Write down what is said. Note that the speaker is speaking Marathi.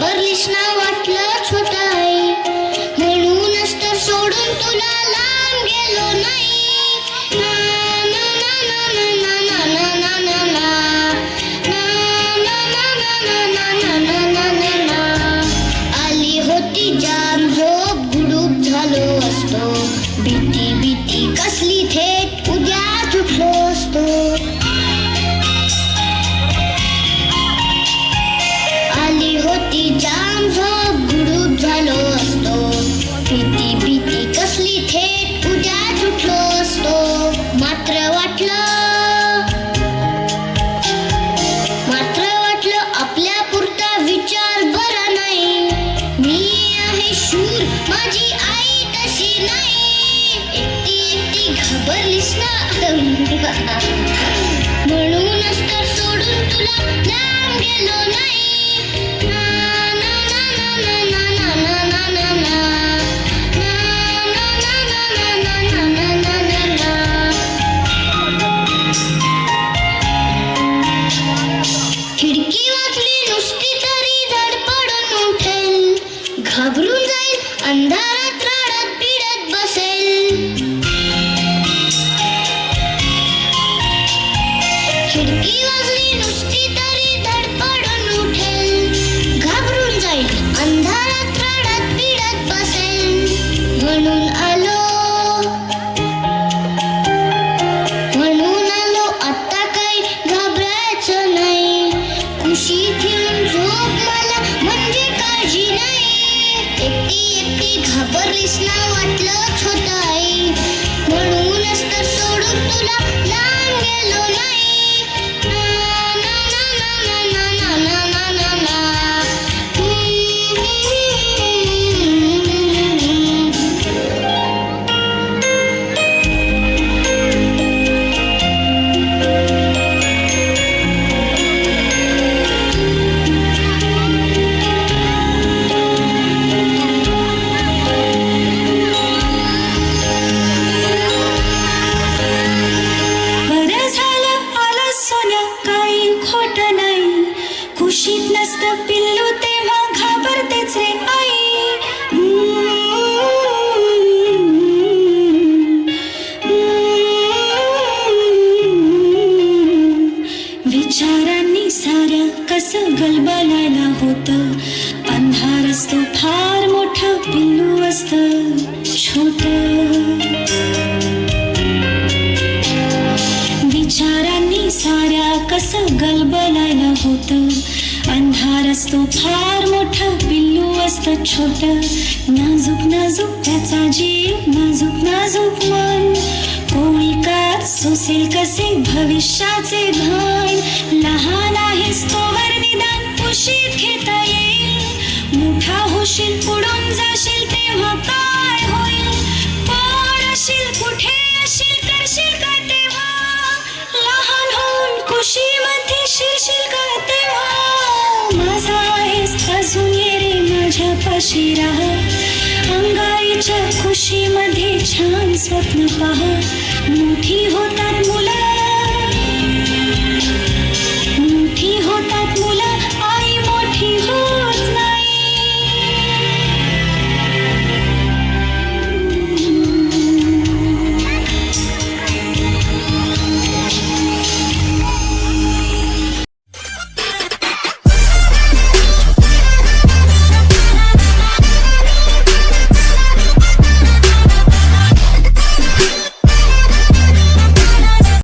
घाबरलीस ना वाटलं छोट आहे म्हणूनच तर सोडून तुला लांब गेलो नाही आली होती जाम झोप गुडूप झालो असतो भीती भीती कसली थे घाबरलीस ना म्हणूनच सोडून खिडकी वाचली नुसती तरी धडपडून उठेल. घाबरून खिडकी वाजली नुसती तरी धडपडून उठेल. घाबरून जाईल अंधारात रडत पिडत बसेल. म्हणून आलो. म्हणून आलो आता काही घाबरायचं नाही. खुशी घेऊन झोप मला म्हणजे काळजी नाही. एकटी एकटी घाबरलीस ना होत. अंधार असतो फार मोठ पिल्लू असतं छोट. विचारांनी साऱ्या कसं गलबलायला होतं. अंधार असतो फार मोठा पिल्लू असतं छोट. नाजूक नाजूक त्याचा जीव नाजूक नाजूक मन. कोणी का सोसेल कसे भविष्याचे भान? कशी राहा? अंगाईच्या खुशीमध्ये छान स्वप्न पहा. मोठी होतात मुला